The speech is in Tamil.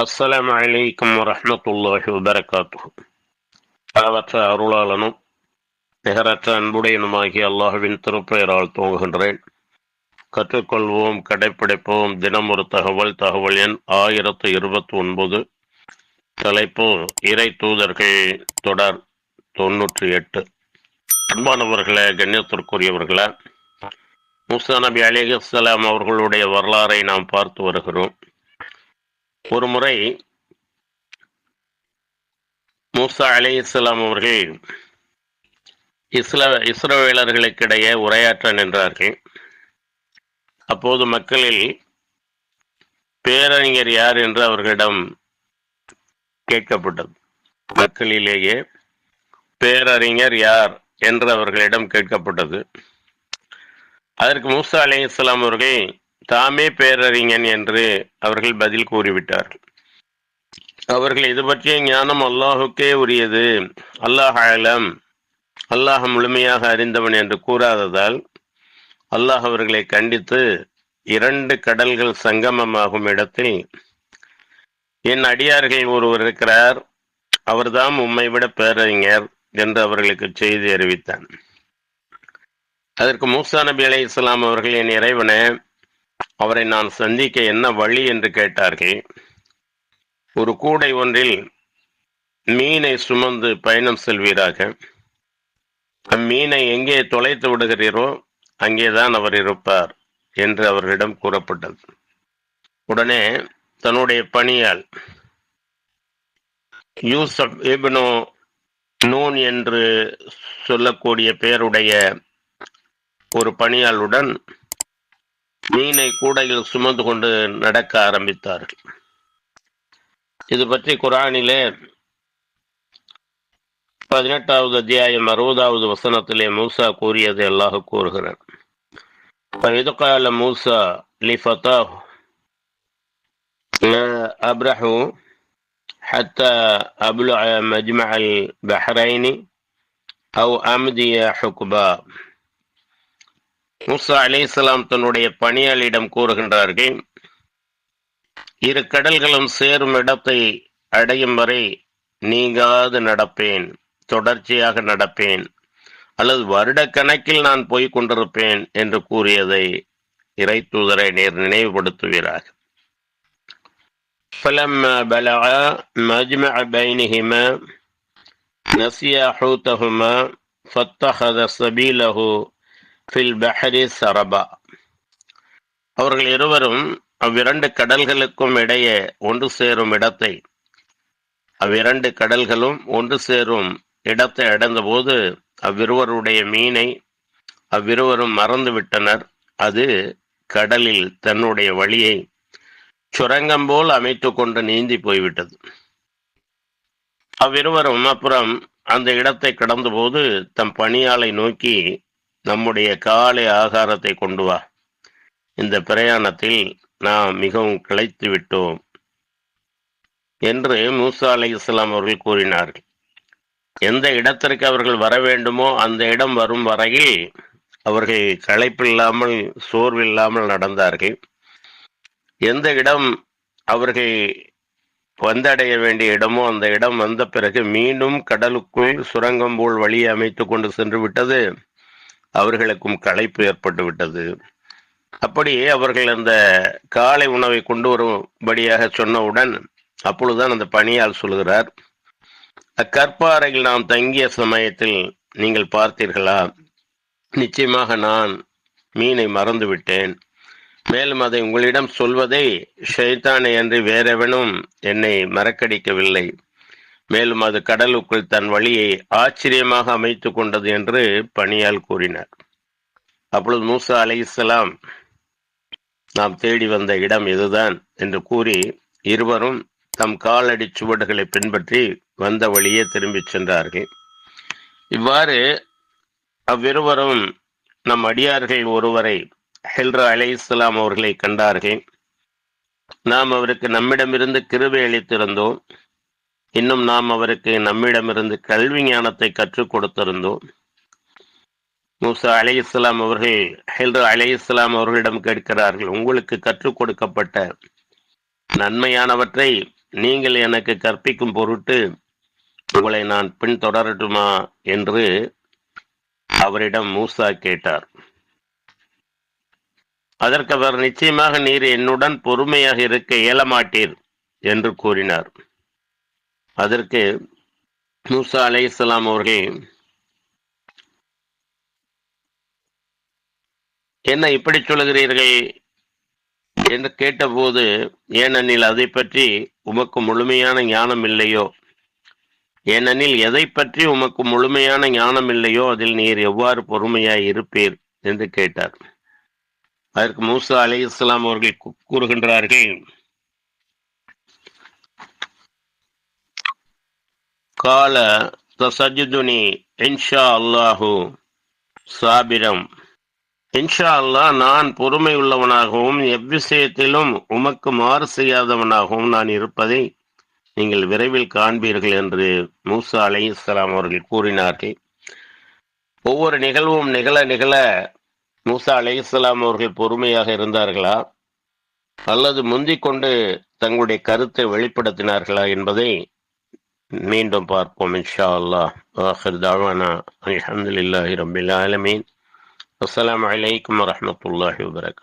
அஸ்ஸலாமு அலைக்கும் வரமத்துல்லாஹி வபரகாத்துஹு. அளவற்ற அருளாளனும் நிகரற்ற அன்புடையனுமாகி அல்லாஹுவின் திருப்பெயரால் துவங்குகின்றேன். கற்றுக்கொள்வோம் கடைப்பிடிப்போம் தினம் ஒரு தகவல் தகவல் எண் ஆயிரத்து இருபத்தி ஒன்பது. தலைப்பு இறை தூதர்கள் தொடர் தொன்னூற்றி எட்டு. அன்பானவர்களே கண்ணியத்திற்குரியவர்களே முசா நபி அலிகலாம் அவர்களுடைய வரலாறை நாம் பார்த்து வருகிறோம். ஒரு முறை மூசா அலி இஸ்லாம் அவர்கள் இஸ்ல இஸ்ரோவேலர்களுக்கிடையே உரையாற்ற நின்றார்கள். அப்போது மக்களில் பேரறிஞர் யார் என்று அவர்களிடம் கேட்கப்பட்டது. மக்களிலேயே பேரறிஞர் யார் என்று அவர்களிடம் கேட்கப்பட்டது. அதற்கு மூசா அலி இஸ்லாம் அவர்கள் தாமே பேரறிஞன் என்று அவர்கள் பதில் கூறிவிட்டார்கள் அவர்கள் இது பற்றிய ஞானம் அல்லாஹுக்கே உரியது. அல்லாஹ் அலம். அல்லாஹ் முழுமையாக அறிந்தவன் என்று கூறாததால் அல்லாஹ் அவர்களை கண்டித்து இரண்டு கடல்கள் சங்கமமாகும் இடத்தில் என் அடியார்கள் ஒருவர் இருக்கிறார். அவர்தான் உம்மை விட பேரறிஞர் என்று அவர்களுக்கு செய்தி அறிவித்தான். அதற்கு மூசா நபி அலை இஸ்லாம் அவர்கள் என் இறைவனை அவரை நான் சந்திக்க என்ன வழி என்று கேட்டார்கள். ஒரு கூடை ஒன்றில் மீனை சுமந்து பயணம் செல்வீராக. அம்மீனை எங்கே தொலைத்து விடுகிறீரோ அங்கேதான் அவர் இருப்பார் என்று அவர்களிடம் கூறப்பட்டது. உடனே தன்னுடைய பணியால் யூசப் இப்னு நூன் என்று சொல்லக்கூடிய பெயருடைய ஒரு பணியாளுடன் மீனை கூடையில் சுமந்து கொண்டு நடக்க ஆரம்பித்தார்கள் இது பற்றி குரானிலே பதினெட்டாவது அத்தியாயம் அறுபதாவது வசனத்திலே மூசா கூறியது அல்லாஹ் கூறுகிறார் கால மூசா லிஃபத்தா أبرح حتى أبلغ مجمع البحرين أو أمضي حقبا முசா அலிஸ்லாம் தன்னுடைய பணியாளிடம் கூறுகின்றார்கள் இரு கடல்களும் சேரும் இடத்தை அடையும் வரை நீங்காது நடப்பேன் தொடர்ச்சியாக நடப்பேன் அல்லது வருட கணக்கில் நான் போய் கொண்டிருப்பேன் என்று கூறியதை இறை தூதரை நேர் நினைவுபடுத்துகிறார் فلما بلغ مجمع بينهما نسيا حوتهما فاتخذ سبيله ஃபில் பஹரி சரபா. அவர்கள் இருவரும் அவ்விரண்டு கடல்களுக்கும் இடையே ஒன்று சேரும் இடத்தை அவ்விரண்டு கடல்களும் ஒன்று சேரும் இடத்தை அடைந்தபோது அவ்விருவருடைய மீனை அவ்விருவரும் மறந்து விட்டனர் அது கடலில் தன்னுடைய வழியை சுரங்கம் போல் அமைத்து கொண்டு நீந்தி போய்விட்டது. அவ்விருவரும் அப்புறம் அந்த இடத்தை கடந்தபோது தம் பணியாளை நோக்கி நம்முடைய காலை ஆகாரத்தை கொண்டு வா. இந்த பிரயாணத்தில் நாம் மிகவும் கிளைத்து விட்டோம் என்று மூசா அலை இஸ்லாம் அவர்கள் கூறினார்கள். எந்த இடத்திற்கு அவர்கள் வர வேண்டுமோ அந்த இடம் வரும் வரையில் அவர்கள் களைப்பில்லாமல் சோர்வில்லாமல் நடந்தார்கள். எந்த இடம் அவர்கள் வந்தடைய வேண்டிய இடமோ அந்த இடம் வந்த பிறகு மீண்டும் கடலுக்குள் சுரங்கம் போல் வழியை அமைத்து கொண்டு சென்று விட்டது. அவர்களுக்கும் களைப்பு ஏற்பட்டு விட்டது அப்படியே அவர்கள் அந்த காலை உணவை கொண்டு வரும்படியாக சொன்னவுடன் அப்பொழுதுதான் அந்த பணியால் சொல்கிறார் அக்கற்பாறையில் நாம் தங்கிய சமயத்தில் நீங்கள் பார்த்தீர்களா? நிச்சயமாக நான் மீனை மறந்து விட்டேன் மேலும் அதை உங்களிடம் சொல்வதை ஷைத்தானை அன்றி வேறெவனும் என்னை மறக்கடிக்கவில்லை. மேலும் அது கடலுக்குள் தன் வழியை ஆச்சரியமாக அமைத்து கொண்டது என்று பணியால் கூறினார். அப்பொழுது மூசா அலை இஸ்லாம் நாம் தேடி வந்த இடம் இதுதான் என்று கூறி இருவரும் தம் காலடி சுவடுகளை பின்பற்றி வந்த வழியே திரும்பிச் சென்றார்கள். இவ்வாறு அவ்விருவரும் நம் அடியார்கள் ஒருவரை ஹெல்ரா அலை இஸ்லாம் அவர்களை கண்டார்கள். நாம் அவருக்கு நம்மிடமிருந்து கிருபை அளித்திருந்தோம். இன்னும் நாம் அவருக்கு நம்மிடமிருந்து கல்வி ஞானத்தை கற்றுக் கொடுத்திருந்தோம். மூசா அலை இஸ்லாம் அவர்கள் ஹெல்ரு அலை இஸ்லாம் அவர்களிடம் கேட்கிறார்கள் உங்களுக்கு கற்றுக் கொடுக்கப்பட்ட நன்மையானவற்றை நீங்கள் எனக்கு கற்பிக்கும் பொருட்டு உங்களை நான் பின்தொடரட்டுமா? என்று அவரிடம் மூசா கேட்டார். அதற்கு அவர் நிச்சயமாக நீர் என்னுடன் பொறுமையாக இருக்க இயலமாட்டீர் என்று கூறினார். அதற்கு மூசா அலை இஸ்லாம் அவர்கள் என்ன இப்படி சொல்கிறீர்கள் என்று கேட்டபோது ஏனெனில் அதை பற்றி உமக்கு முழுமையான ஞானம் இல்லையோ? ஏனெனில் எதை பற்றி உமக்கு முழுமையான ஞானம் இல்லையோ? அதில் நீர் எவ்வாறு பொறுமையாய் இருப்பீர்? என்று கேட்டார். அதற்கு மூசா அலி இஸ்லாம் அவர்கள் கூறுகின்றார்கள் கால தசஜுதுனி இன்ஷா அல்லாஹு சாபிரம். இன்ஷா அல்லாஹ் நான் பொறுமை உள்ளவனாகவும் எவ்விஷயத்திலும் உமக்கு மாறு செய்யாதவனாகவும் நான் இருப்பதை நீங்கள் விரைவில் காண்பீர்கள் என்று மூசா அலை இஸ்லாம் அவர்கள் கூறினார்கள். ஒவ்வொரு நிகழ்வும் நிகழ நிகழ மூசா அலை இஸ்லாம் அவர்கள் பொறுமையாக இருந்தார்களா? அல்லது முந்திக் கொண்டு தங்களுடைய கருத்தை வெளிப்படுத்தினார்களா என்பதை மீண்டும் பார்ப்போம் இன்ஷா அல்லாஹ் ஆஹிர் தாவானா அல்ஹம்துலில்லாஹி ரபில் ஆலமீன் அஸ்ஸலாமு அலைக்கும் வரஹ்மத்துல்லாஹி வபரகாத்துஹு